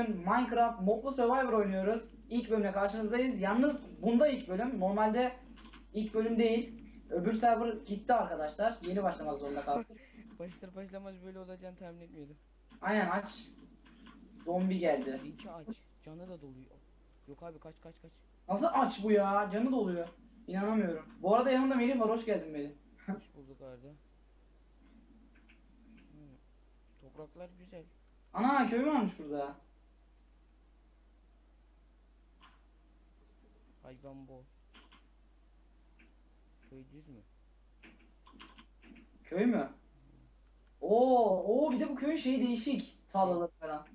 bugün Minecraft Modlu Survivor oynuyoruz. İlk bölümle karşınızdayız. Yalnız bunda ilk bölüm. Normalde ilk bölüm değil. Öbür server gitti arkadaşlar. Yeni başlamak zorunda kaldık. Başlar başlamaz böyle olacağını tahmin etmiyordum. Aynen aç. Zombi geldi. İki aç. Canı da doluyor. Yok abi kaç kaç kaç. Nasıl aç bu ya? Canı doluyor. İnanamıyorum. Bu arada yanımda Melih var. Hoş geldin Melih. Hoş bulduk Arda. Hmm. Topraklar güzel. Ana köy varmış burada. Hayvan bol. Köy düz mü? Köy mü? Oo, oo bir de bu köyün şeyi değişik. Tarlaları falan.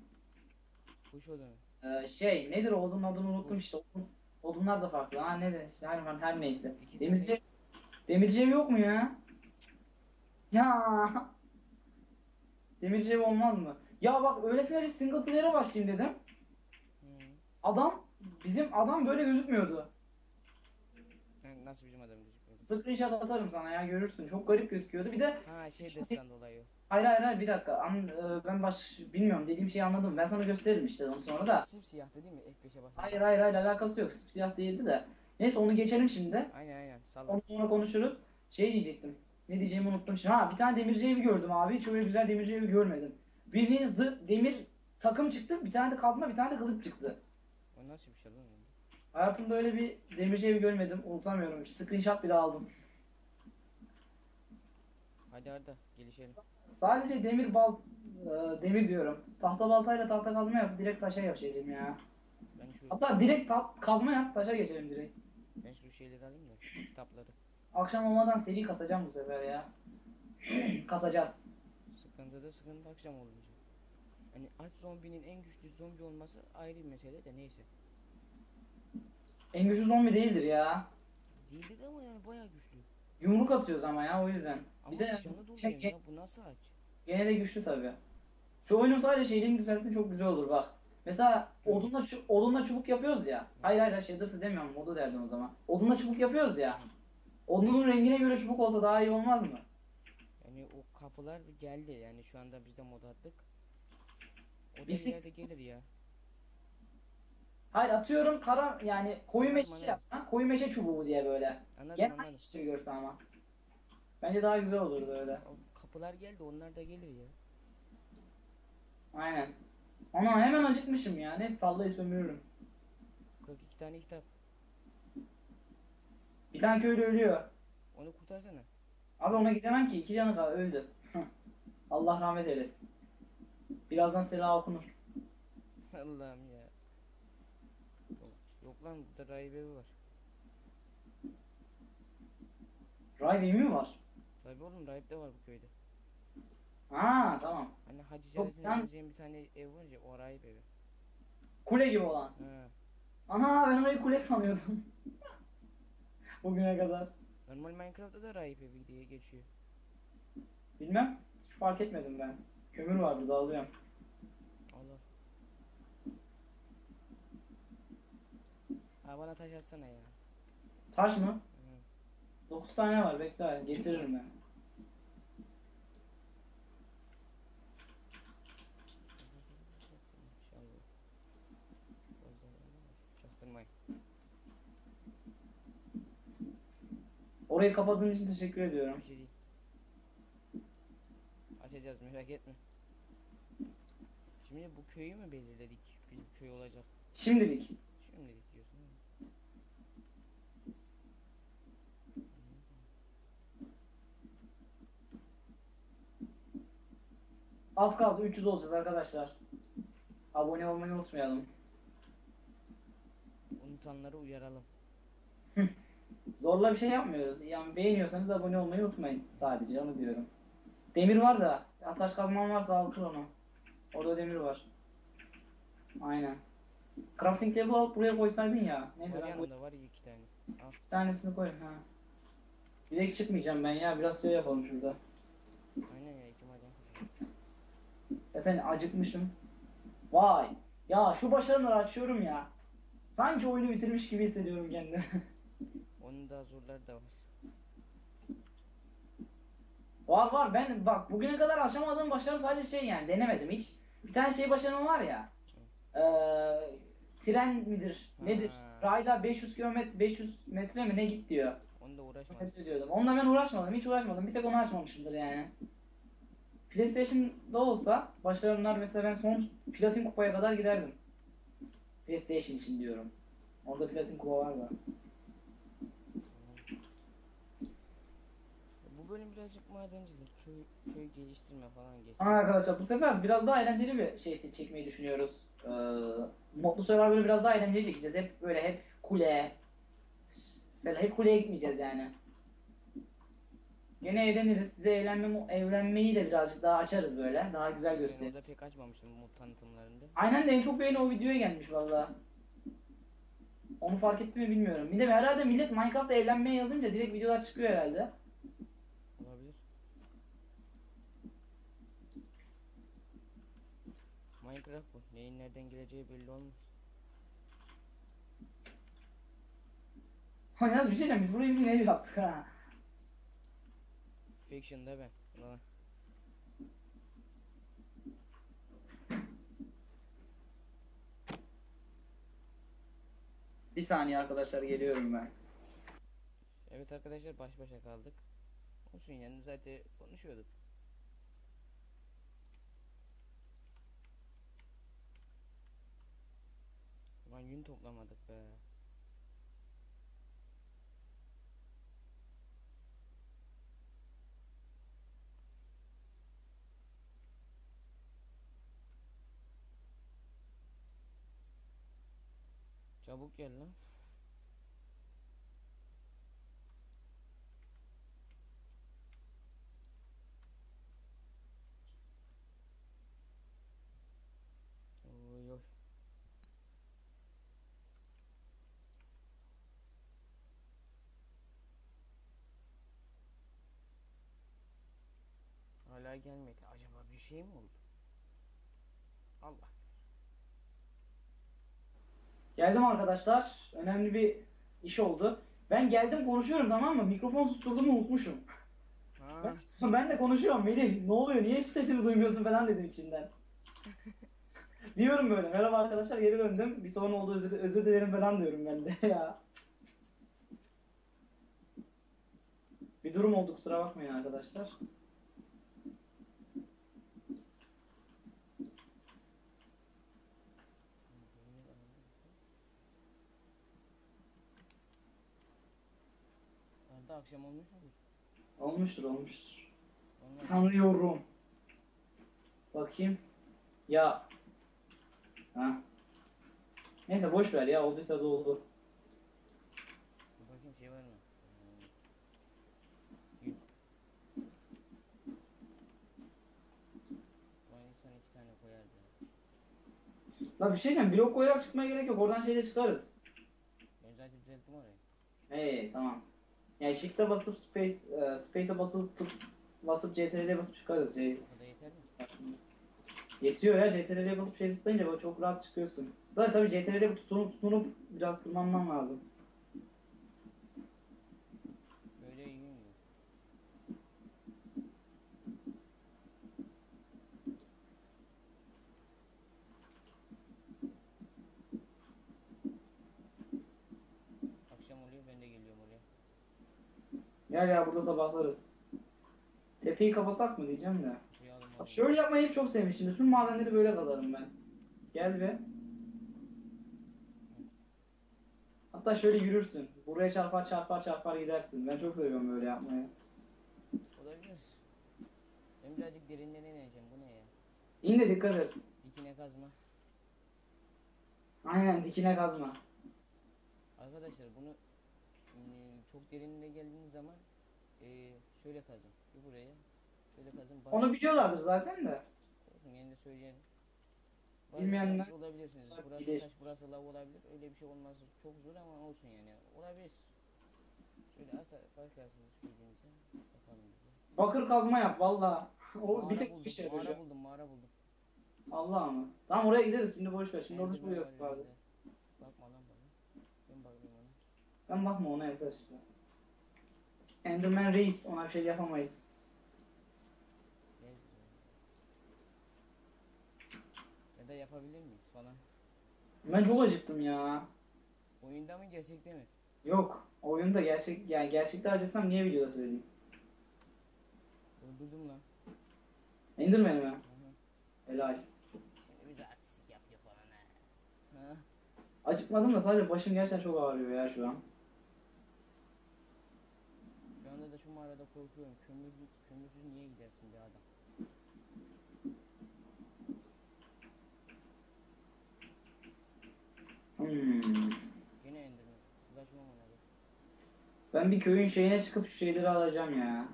Kuş odanı. Ee, şey nedir o odunun adını unuttum işte. Odun, odunlar da farklı. Ha nedir işte her, her neyse. İki Demirci, tane. demirci ev yok mu ya? Ya. Demirci ev olmaz mı? Ya bak öylesine bir single player'a başlayayım dedim. Hmm. Adam bizim adam böyle gözükmüyordu. Nasıl bizim adam gözükmüyor? Screenshot atarım sana ya görürsün. Çok garip gözüküyordu. Bir de Ha şey destan dolayı. hayır hayır hayır bir dakika. An, e, ben baş bilmiyorum dediğim şeyi anladım. Ben sana gösteririm işte onu sonra da. Simsiyahtı değil mi? F5'e basın. Hayır hayır hayır alakası yok. Siyah değildi de. Neyse onu geçelim şimdi. Aynen aynen. Salla. Onu sonra konuşuruz. Şey diyecektim. Ne diyeceğimi unuttum şimdi. Ha bir tane demirci evi gördüm abi. Hiç öyle güzel demirci evi görmedim. Bildiğin zırh demir takım çıktı. Bir tane de kazma bir tane de kılıç çıktı. O nasıl bir şey lan? Hayatımda öyle bir demirci evi görmedim. Unutamıyorum. Screenshot bile aldım. Hadi Arda gelişelim. Sadece demir bal e, demir diyorum. Tahta baltayla tahta kazma yap. Direkt taşa yapacağım ya. Ben şu Hatta direkt ta- kazma yap taşa geçelim direkt. ben şu şeyleri alayım da kitapları. Akşam olmadan seri kasacağım bu sefer ya. Kasacağız. Sıkıntı da sıkıntı akşam olunca. Hani aç zombinin en güçlü zombi olması ayrı bir mesele de neyse. En güçlü zombi değildir ya. Değildi de ama yani bayağı güçlü. Yumruk atıyoruz ama ya o yüzden. Ama bir de canı doluyor ya bu nasıl aç? gene de güçlü tabi. Şu oyunun sadece şeyini düzelsin çok güzel olur bak. Mesela odunla, çu- odunla çubuk yapıyoruz ya. Hayır hayır shaders'ı demiyorum modu derdim o zaman. Odunla çubuk yapıyoruz ya. Odunun rengine göre çubuk olsa daha iyi olmaz mı? Yani o kapılar geldi yani şu anda biz de mod attık. O da ileride gelir ya. Hayır atıyorum kara yani koyu meşe Anladım. yapsan koyu meşe çubuğu diye böyle. Anladım Gene anladım. aynı işte görse ama. Bence daha güzel olurdu öyle. O kapılar geldi onlar da gelir ya. Aynen. Ana hemen acıkmışım ya. Neyse tallayı sömürürüm. 42 tane kitap. Bir tane köylü ölüyor. Onu kurtarsana. Abi ona gidemem ki. iki canı kaldı öldü. Allah rahmet eylesin. Birazdan selah okunur. Allah'ım ya. Yok, yok lan burada rahip evi var. Ray mi var? Tabi oğlum rahip de var bu köyde. Ha tamam. Hani Hacı Celalettin ben- bir tane ev var ya o rahip evi. Kule gibi olan. Ha. Ana ben orayı kule sanıyordum. Bugüne kadar. Normal Minecraft'ta da rahip evi diye geçiyor. Bilmem. Hiç fark etmedim ben. Kömür var burada alıyorum. Allah. Ha bana taş atsana ya. Taş mı? Hı. 9 tane var bekle getiririm ben. İnşallah. Çaktırmayın. Orayı kapadığın için teşekkür ediyorum. Bir şey. Açacağız merak etme. Şimdi bu köyü mü belirledik? Bizim köy olacak. Şimdilik. Şimdilik diyorsun. Az kaldı 300 olacağız arkadaşlar. Abone olmayı unutmayalım. Unutanları uyaralım. Zorla bir şey yapmıyoruz. Yani beğeniyorsanız abone olmayı unutmayın. Sadece onu diyorum. Demir var da. Ya taş kazman varsa al kır onu. Orada demir var. Aynen. Crafting table alıp buraya koysaydın ya. Neyse Var ben yanında var ya iki tane. Al. bir tanesini koy. Ha. Direkt çıkmayacağım ben ya. Biraz şey yapalım şurada. Aynen ya iki maden. Zaten acıkmışım. Vay. Ya şu başarıları açıyorum ya. Sanki oyunu bitirmiş gibi hissediyorum kendimi. Onun daha zorları da var. Var var ben bak bugüne kadar aşamadığım başarım sadece şey yani denemedim hiç. Bir tane şey başarımı var ya. Eee tren midir? Nedir? Rayla 500 kilometre 500 metre mi ne git diyor. Onu da uğraşmadım. Metre diyordum. Onunla ben uğraşmadım. Hiç uğraşmadım. Bir tek onu açmamışımdır yani. PlayStation'da olsa başarımlar mesela ben son platin kupaya kadar giderdim. PlayStation için diyorum. Orada platin kupa var da. Bu bölüm birazcık madencilik, köy, köy geliştirme falan geçti. Arkadaşlar bu sefer biraz daha eğlenceli bir şey çekmeyi düşünüyoruz. Ee, sefer böyle biraz daha eğlenceli çekeceğiz. Hep böyle hep kule. Böyle hep kuleye gitmeyeceğiz yani. Yine eğleniriz. Size eğlenme, evlenmeyi de birazcık daha açarız böyle. Daha güzel Ben orada gösteririz. pek açmamıştım mod tanıtımlarında. Aynen de en çok beğeni o videoya gelmiş valla. Onu fark etti mi bilmiyorum. Bir de herhalde millet Minecraft'ta evlenmeye yazınca direkt videolar çıkıyor herhalde. Olabilir. Minecraft bu. Neyin nereden geleceği belli olmaz. Ha yalnız bir şey diyeceğim biz burayı bir ev yaptık ha. Fiction'da ben. Ulan. Bir saniye arkadaşlar geliyorum ben. Evet arkadaşlar baş başa kaldık. Olsun yani zaten konuşuyorduk. Yün toplamadık be. Çabuk gel lan. Hala gelmedi. Acaba bir şey mi oldu? Allah. Geldim arkadaşlar. Önemli bir iş oldu. Ben geldim konuşuyorum tamam mı? Mikrofon susturduğumu unutmuşum. Ha, Ben de konuşuyorum Melih. Ne oluyor? Niye hiç sesimi duymuyorsun falan dedim içinden. diyorum böyle. Merhaba arkadaşlar geri döndüm. Bir sorun oldu özür, özür dilerim falan diyorum ben de ya. Bir durum oldu kusura bakmayın arkadaşlar. Arada akşam olmuş mudur? Olmuştur olmuştur. Olmaz. Sanıyorum. Bakayım. Ya. Ha. Neyse boş ver ya olduysa da oldu. Bir Bakayım şey var mı? Hmm. İnsan iki tane koyardı. ya. La bir şey diyeceğim blok koyarak çıkmaya gerek yok oradan şeyle çıkarız. Ben zaten düzelttim orayı. Hey tamam. Yani shift'e basıp space e, space'e basıp tut, basıp CTRL'ye basıp çıkarız şey. Yetiyor ya CTRL'ye basıp şey zıplayınca çok rahat çıkıyorsun. Zaten tabii CTRL'ye tutunup tutunup biraz tırmanman lazım. Böyle yün yok. Akşam oluyor ben de geliyorum oraya. Ya burada sabahlarız. Tepeyi kapasak mı diyeceğim de. Bak şöyle yapmayı hep çok sevmiştim. Bütün madenleri böyle kazarım ben. Gel be. Hatta şöyle yürürsün. Buraya çarpar çarpar çarpar gidersin. Ben çok seviyorum böyle yapmayı. Olabilir. Ben birazcık derinlerine ineceğim. Bu ne ya? İn de dikkat et. Dikine kazma. Aynen dikine kazma. Arkadaşlar bunu e, çok derinine geldiğiniz zaman e, şöyle kazın. Bir buraya. Şöyle kazın. Bazı- Onu biliyorlardır zaten de. Olsun yine de söyleyelim. Bilmeyenler- olabilirsiniz. Burası Bilir. taş, burası lav olabilir. Öyle bir şey olması çok zor ama olsun yani. Olabilir. Şöyle asar bakarsınız şu bilginize. Bakalım bize. Bakır kazma yap valla. O Mağara bir tek buldum, bir şey Mağara buldum, mağara buldum. Allah mı? Tamam oraya gideriz şimdi boş ver. Şimdi orada vardı. önünde. Bakma lan bana. Ben bakmıyorum ona. Sen bakma ona yeter işte. Enderman Reis ona bir şey yapamayız. Gel. Ya da yapabilir miyiz falan. Ben çok acıktım ya. Oyunda mı gerçekte mi? Yok. Oyunda gerçek yani gerçekte acıksam niye videoda söyleyeyim? Öldürdüm lan. Enderman mi? Hı. Helal. Şimdi bize artistik yapıyor falan ha. Ha. Acıkmadım da sadece başım gerçekten çok ağrıyor ya şu an. Şu mağarada korkuyorum. Kömürsüz, kömürsüz niye gidersin be adam? Hmm. Yine endirme. Uğraşmam ona. Ben bir köyün şeyine çıkıp şu şeyleri alacağım ya.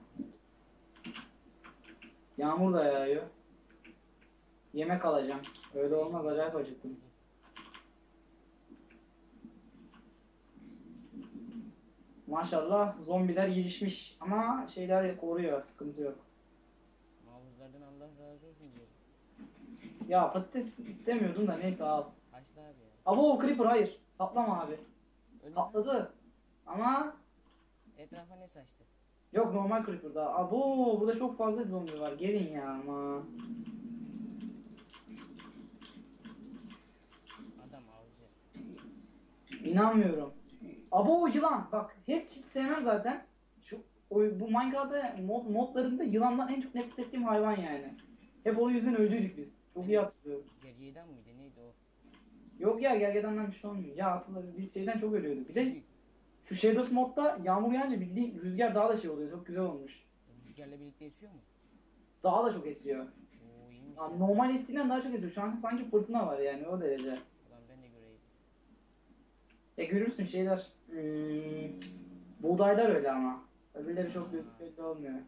Yağmur da yağıyor. Yemek alacağım. Öyle olmaz acayip acıktım. Maşallah zombiler gelişmiş ama şeyler koruyor sıkıntı yok. Mavuzlardan Allah razı olsun diye. Ya patates istemiyordum da neyse al. Haşla abi ya. Abo creeper hayır. Patlama abi. Öldü? Patladı. Ama Etrafa ne saçtı? yok normal creeper daha. Abo burada çok fazla zombi var. Gelin ya ama. Adam avcı. İnanmıyorum. Abo yılan. Bak hiç, hiç sevmem zaten. Şu o, bu Minecraft'ta mod, modlarında yılandan en çok nefret ettiğim hayvan yani. Hep o yüzden öldüydük biz. Çok iyi hatırlıyorum. Geriyeden miydi neydi o? Yok ya gergedandan bir şey olmuyor. Ya hatırladım biz şeyden çok ölüyorduk. Bir de şu Shadows modda yağmur yağınca bildiğin rüzgar daha da şey oluyor. Çok güzel olmuş. Rüzgarla birlikte esiyor mu? Daha da çok esiyor. Oo iyiymiş ya. normal estiğinden daha çok esiyor. Şu an sanki fırtına var yani o derece. Ulan ben de göreyim. Ya görürsün şeyler. Hmm, buğdaylar öyle ama. Öbürleri çok belli olmuyor. Hı.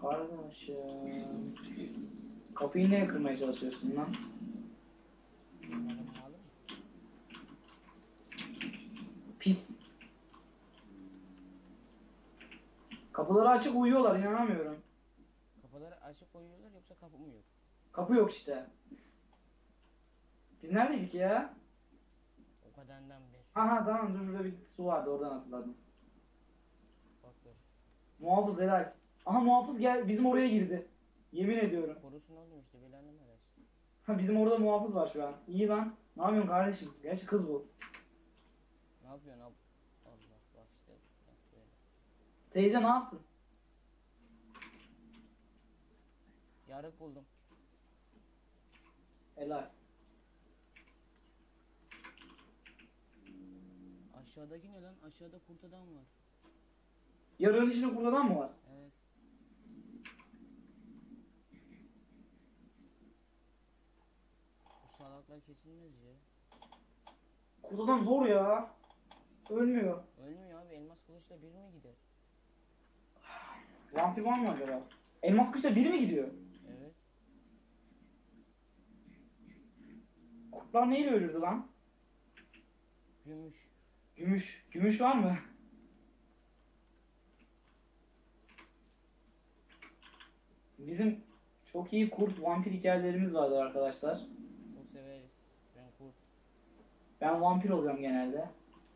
Kardeşim. Kapıyı niye kırmaya çalışıyorsun lan? Pis. Kapıları açık uyuyorlar inanamıyorum. Kapıları açık koyuyorlar yoksa kapı mı yok? Kapı yok işte. Biz neredeydik ya? O kadarından su Aha tamam dur şurada bir su vardı oradan hatırladım. bak dur. Muhafız helal. Aha muhafız gel bizim oraya girdi. Yemin ediyorum. Korusun oğlum işte belanı versin? Ha, bizim orada muhafız var şu an. İyi lan. Ne yapıyorsun kardeşim? Gerçi kız bu. Ne yapıyorsun ab? Allah bak işte. Bak böyle. Teyze ne yaptın? Yarık buldum. Helal. Aşağıdaki ne lan? Aşağıda kurt adam var. Yarığın içinde kurt adam mı var? Evet. Bu salaklar kesilmez ya. Kurt adam zor ya. Ölmüyor. Ölmüyor abi elmas kılıçla bir mi gider? Vampir var mı acaba? Elmas kışla biri mi gidiyor? Evet. Kurtlar neyle ölürdü lan? Gümüş. Gümüş. Gümüş var mı? Bizim çok iyi kurt vampir hikayelerimiz vardır arkadaşlar. Çok severiz. Ben kurt. Ben vampir oluyorum genelde.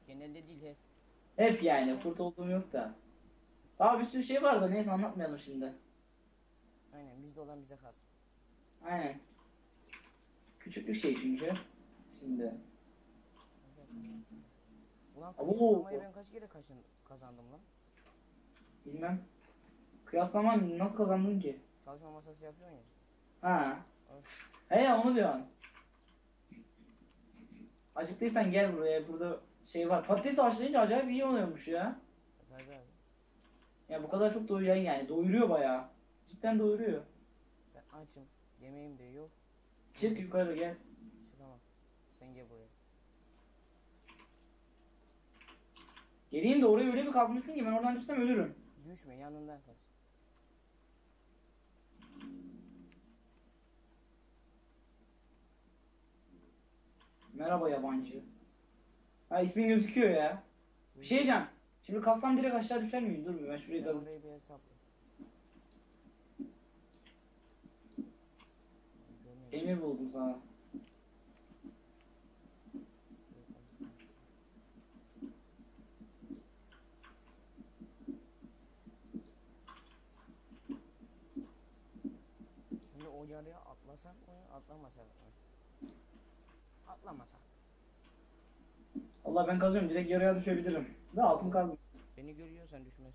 Genelde değil hep. Hep yani kurt olduğum yok da. Daha bir sürü şey var da neyse anlatmayalım şimdi. Aynen bizde olan bize kalsın. Aynen. Küçüklük şey çünkü. Şimdi. Ulan kıyaslamayı ben kaç kere kaşın, kazandım lan? Bilmem. Kıyaslama nasıl kazandın ki? Çalışma masası yapıyorsun ya. Ha. Evet. He ya onu diyorsun. Acıktıysan gel buraya. Burada şey var. Patates haşlayınca acayip iyi oluyormuş ya. Tabii abi. Ya bu kadar çok doyuyor yani. Doyuruyor bayağı. Cidden doyuruyor. Ben açım. Yemeğim de yok. Çık yukarı gel. Çıkamam. Sen gel buraya. Geleyim de oraya öyle bir kazmışsın ki ben oradan düşsem ölürüm. Düşme yanından kaç. Merhaba yabancı. Ha ismin gözüküyor ya. Bir şey diyeceğim. Şimdi kazsam direkt aşağı düşer miyim? Dur bir ben şurayı Sen kaz. orayı bir hesapla. Görmüyorum. Demir buldum sana. Mı? Atlamasak. Allah ben kazıyorum direkt yarıya düşebilirim. Ve altın kazdım. Beni görüyorsan düşmez.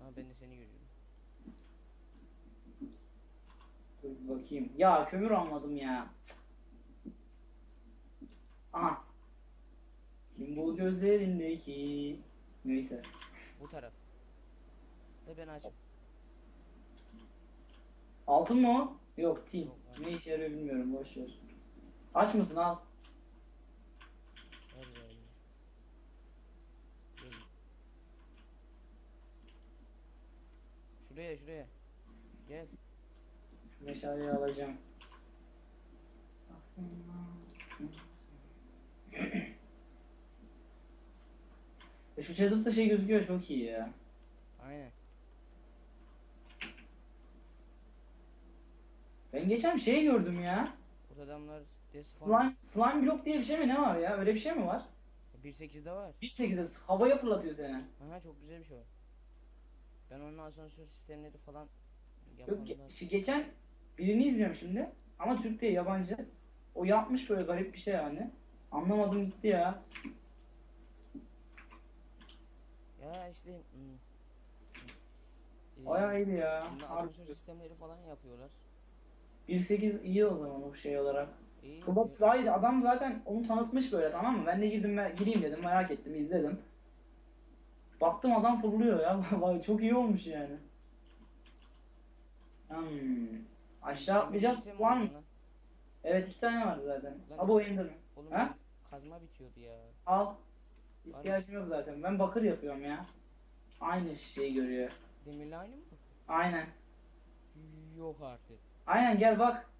Ama ben de seni görüyorum. Dur bir bakayım. Ya kömür almadım ya. Aha. Kim bu gözlerindeki? Neyse. Bu taraf. Ve ben açım. Altın mı o? Yok hayır. Ne işe yarıyor bilmiyorum boş ver. Aç mısın al. Şuraya şuraya. Gel. Şu meşaleyi alacağım. E şu çadırsa şey gözüküyor çok iyi ya. Aynen. Ben geçen bir şey gördüm ya. Burada adamlar despawn. Slime, slime block diye bir şey mi ne var ya? Öyle bir şey mi var? 1.8'de var. 1.8'e havaya fırlatıyor seni. Aha çok güzel bir şey o. Ben onun asansör sistemleri falan Yok yapanlar. ge- şu geçen birini izliyorum şimdi. Ama Türk değil yabancı. O yapmış böyle garip bir şey yani. Anlamadım gitti ya. Ya işte hmm. Ee, Bayağı iyiydi ya. Harbi. asansör sistemleri falan yapıyorlar. 1.8 iyi o zaman o şey olarak. İyi. Kubat hayır adam zaten onu tanıtmış böyle tamam mı? Ben de girdim ben gireyim dedim merak ettim izledim. Baktım adam fırlıyor ya. Çok iyi olmuş yani. Hmm. Aşağı atlayacağız Sistem var mı? Evet iki tane vardı zaten. Lan işte- indir. Oğlum Ha? kazma bitiyordu ya. Al. İhtiyacım yok zaten. Ben bakır yapıyorum ya. Aynı şeyi görüyor. Demirle aynı mı? Aynen. Yok artık. Aynen gel bak.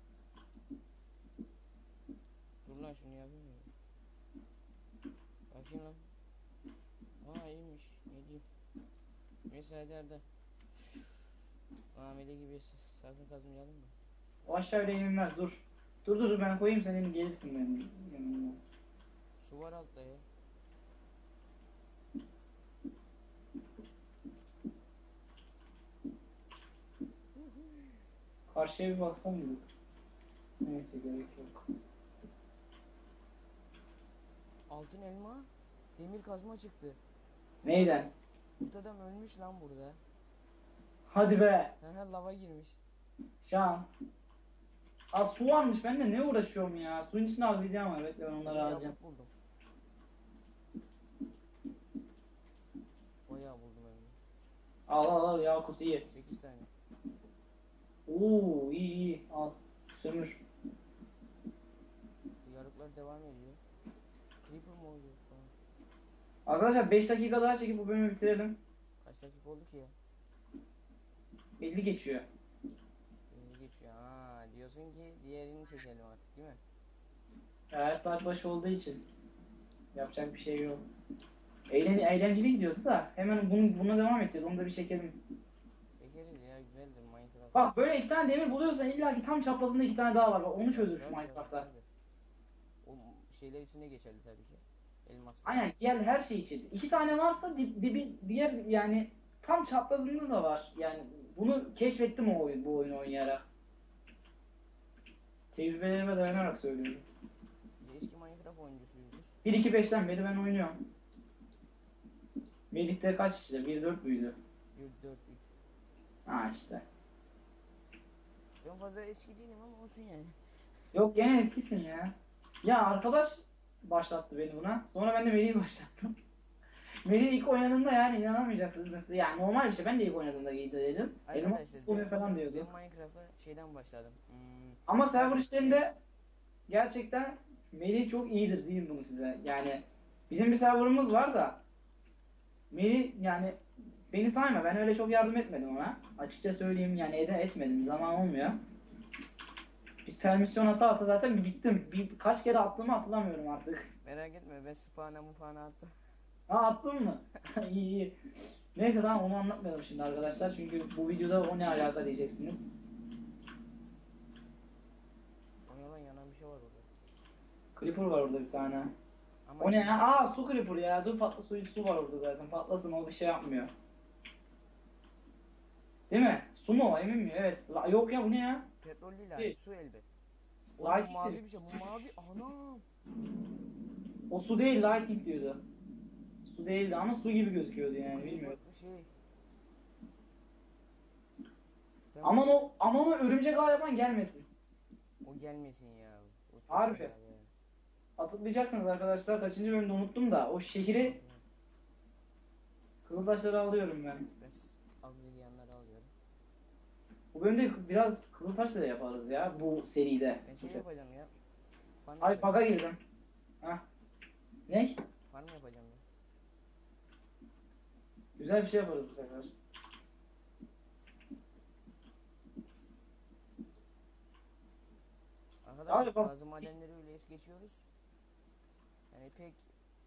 Dur lan şunu yapayım mı? Bakayım lan. Aa iyiymiş. Ne diyeyim. Neyse hadi Arda. Amele gibi sakın kazmayalım mı? O aşağı öyle inilmez dur. Dur dur dur, ben koyayım sen gelirsin benim yanıma. Su var altta ya. Karşıya bir baksan mı? Neyse gerek yok. Altın elma. Demir kazma çıktı. Neyden? Kurt adam ölmüş lan burada. Hadi be. Hehe lava girmiş. Şans. Aa su varmış ben de ne uğraşıyorum ya. Suyun içinde al videom var. Bekle ben onları Bayağı alacağım. buldum. Bayağı buldum elma. Al al al Yakut iyi. 8 tane. Oo iyi iyi al. Sömür. Yarıklar devam ediyor. Creeper mı oluyor falan. Arkadaşlar 5 dakika daha çekip bu bölümü bitirelim. Kaç dakika oldu ki ya? 50 geçiyor. Şimdi geçiyor. Aa diyorsun ki diğerini çekelim artık değil mi? Her saat başı olduğu için. Yapacak bir şey yok. Eğlen eğlenceli gidiyordu da hemen bunu, buna devam edeceğiz. Onu da bir çekelim. Çekeriz ya güzeldir Minecraft. Bak böyle iki tane demir buluyorsan illa ki tam çaprazında iki tane daha var. Bak onu şu Vardır, Minecraft'ta. O şeyler içinde geçerli tabii ki. Elmaslar. Aynen gel her şey için. İki tane varsa dip, dibi diğer yani tam çaprazında da var. Yani bunu keşfettim o oyun, bu oyunu oynayarak. Tecrübelerime dayanarak söylüyorum. Biz eski Minecraft oyuncusuyuzdur. 1-2-5'ten beri ben oynuyorum. Melih'te kaç işte? 1-4 müydü? 1, 4, 3. Ha işte. Ben fazla eski değilim ama olsun yani. Yok gene eskisin ya. Ya arkadaş başlattı beni buna. Sonra ben de Melih'i başlattım. Melih ilk oynadığında yani inanamayacaksınız mesela. Yani normal bir şey. Ben de ilk oynadığımda giydi dedim. Elmas oluyor falan diyordu. Ben Minecraft'a şeyden başladım. Hmm, Ama server işlerinde gerçekten Melih çok iyidir diyeyim bunu size. Yani bizim bir serverımız var da Melih yani beni sayma ben öyle çok yardım etmedim ona. Açıkça söyleyeyim yani ede etmedim zaman olmuyor. Biz permisyon ata ata zaten bittim. Bir, kaç kere attığımı hatırlamıyorum artık. merak etme ben spana mupana attım. Ha attın mı? iyi iyi. Neyse tamam onu anlatmayalım şimdi arkadaşlar. Çünkü bu videoda o ne alaka diyeceksiniz. O yalan yanan bir şey var orada. Creeper var orada bir tane. Ama O ne ya? Aa su creeper ya. Dur patla su, su var orada zaten. Patlasın o bir şey yapmıyor. Değil mi? Su mu? Emin miyim? Evet. La, yok ya bu ne ya? Petrol değil abi. Değil. Su elbet. Light Oğlum mavi değil. bir şey. Bu mavi. Anam. O su değil lighting diyordu. Su değildi ama su gibi gözüküyordu yani bilmiyorum. Şey. Ben- Aman o aman o örümcek ağ yapan gelmesin. O gelmesin ya. O çok Harbi. be. Hatırlayacaksınız arkadaşlar kaçıncı bölümde unuttum da o şehri Kızıltaşları alıyorum ben. Ben s- Avliyanları alıyorum. Bu bölümde biraz Kızıltaş'la da yaparız ya bu seride. Ben şey yapacağım ya. Farm Ay yapacağım. bug'a girdim. Hah. Ne? Farm yapacağım ya. Güzel bir şey yaparız bu sefer. Arkadaşlar Abi bak- bazı madenleri öyle es geçiyoruz. Yani pek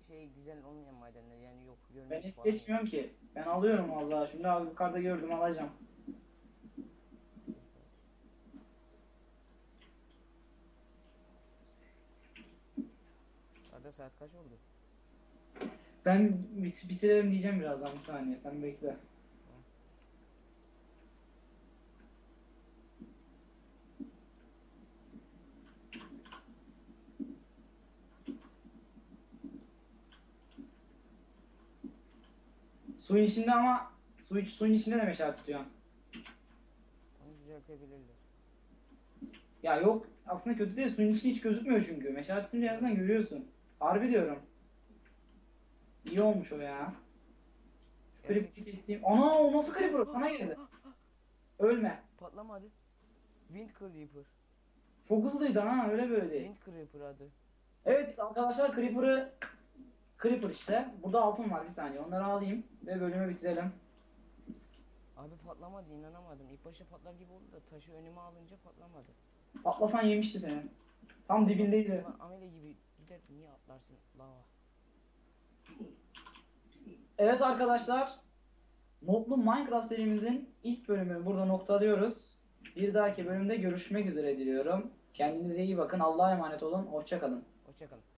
şey güzel olmayan madenler yani yok. Ben es falan yok. geçmiyorum ki. Ben alıyorum vallahi. Şimdi abi yukarıda gördüm alacağım. Arada saat kaç oldu? Ben bit- bitirelim diyeceğim birazdan bir saniye. Sen bekle. Suyun içinde ama su, suyun içinde de meşale tutuyor. Onu düzeltebilirler. Ya yok aslında kötü değil. Suyun içinde hiç gözükmüyor çünkü. Meşale tutunca en azından görüyorsun. Harbi diyorum. İyi olmuş o ya. Şu creeper'ı keseyim. Ana o nasıl creeper? Sana geldi. Ölme. Patlama hadi. Wind Creeper. Çok hızlıydı ha öyle böyle değil. Wind Creeper adı. Evet arkadaşlar Creeper'ı Creeper işte. Burada altın var bir saniye. Onları alayım ve bölümü bitirelim. Abi patlamadı inanamadım. İlk başta patlar gibi oldu da taşı önüme alınca patlamadı. Patlasan yemişti seni. Tam dibindeydi. Ulan amele gibi gider niye atlarsın lava. Evet arkadaşlar. Modlu Minecraft serimizin ilk bölümünü burada noktalıyoruz. Bir dahaki bölümde görüşmek üzere diliyorum. Kendinize iyi bakın. Allah'a emanet olun. Hoşçakalın. Hoşçakalın.